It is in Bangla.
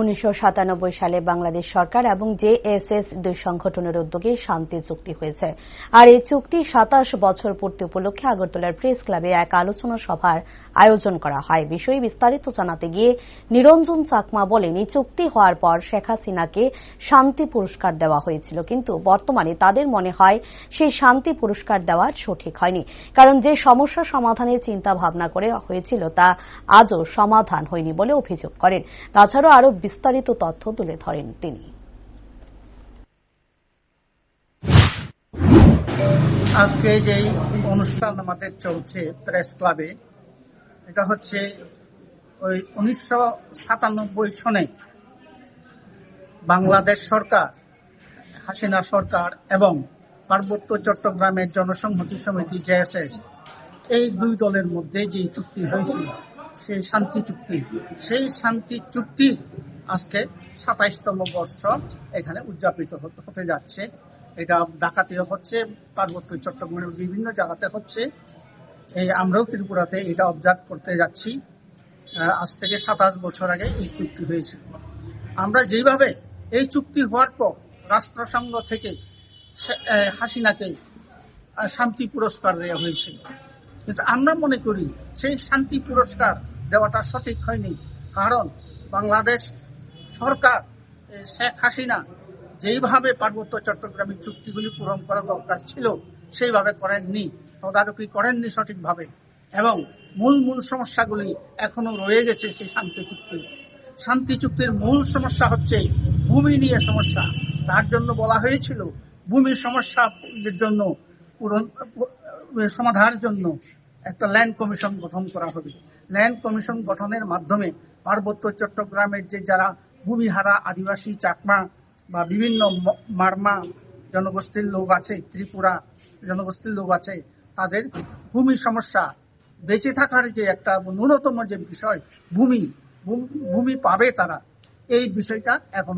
উনিশশো সাতানব্বই সালে বাংলাদেশ সরকার এবং জেএসএস দুই সংগঠনের উদ্যোগে শান্তি চুক্তি হয়েছে। আর এই চুক্তি সাতাশ বছর পূর্তি উপলক্ষে আগরতলার প্রেস ক্লাবে এক আলোচনা সভার আয়োজন করা হয়। বিষয়ে বিস্তারিত জানাতে গিয়ে নিরঞ্জন চাকমা বলেন, এই চুক্তি হওয়ার পর শেখ হাসিনাকে শান্তি পুরস্কার দেওয়া হয়েছিল, কিন্তু বর্তমানে তাদের মনে হয় সেই শান্তি পুরস্কার দেওয়া সঠিক হয়নি। কারণ যে সমস্যা সমাধানের চিন্তা ভাবনা করে হয়েছিল তা আজও সমাধান হয়নি বলে অভিযোগ করেন। তাছাড়াও আরও বিস্তারিত তথ্য তুলে ধরেন তিনি। আজকে যে অনুষ্ঠান আমাদের চলছে প্রেস ক্লাবে, এটা হচ্ছে ওই উনিশশো সাতানব্বই সনে বাংলাদেশ সরকার, হাসিনা সরকার এবং পার্বত্য চট্টগ্রামের জনসংহতি সমিতি জেএসএস এই দুই দলের মধ্যে যে চুক্তি হয়েছিল, সেই শান্তি চুক্তি, সেই শান্তি চুক্তি আজকে সাতাইশতম বর্ষ এখানে উদযাপিত হতে যাচ্ছে। এটা ঢাকাতে হচ্ছে, পার্বত্য চট্টগ্রামের বিভিন্ন জায়গাতে হচ্ছে। এই আমরাও ত্রিপুরাতে এটা অবজার্ভ করতে যাচ্ছি। আজ থেকে সাতাশ বছর আগে এই চুক্তি হয়েছিল আমরা যেভাবে এই চুক্তি হওয়ার পর রাষ্ট্রসংঘ থেকে হাসিনাকে শান্তি পুরস্কার দেওয়া হয়েছিল কিন্তু আমরা মনে করি সেই শান্তি পুরস্কার দেওয়াটা সঠিক হয়নি। কারণ বাংলাদেশ সরকার শেখ হাসিনা যেইভাবে পার্বত্য চট্টগ্রামের চুক্তিগুলি পূরণ করা দরকার ছিল, সেইভাবে করেননি, তদারকি করেননি সঠিকভাবে এবং মূল মূল সমস্যাগুলি এখনও রয়ে গেছে সেই শান্তি চুক্তি শান্তি চুক্তির মূল সমস্যা হচ্ছে ভূমি নিয়ে সমস্যা। তার জন্য বলা হয়েছিল ভূমির সমস্যা জন্য সমাধানের জন্য একটা ল্যান্ড কমিশন গঠন করা হবে। ল্যান্ড কমিশন গঠনের মাধ্যমে পার্বত্য চট্টগ্রামের যে যারা ভূমিহারা, আদিবাসী চাকমা বা বিভিন্ন মারমা জনগোষ্ঠীর লোক আছে, ত্রিপুরা জনগোষ্ঠীর লোক আছে, তাদের ভূমি সমস্যা বেঁচে থাকার যে একটা ন্যূনতম যে বিষয়, ভূমি ভূমি পাবে তারা, এই বিষয়টা এখন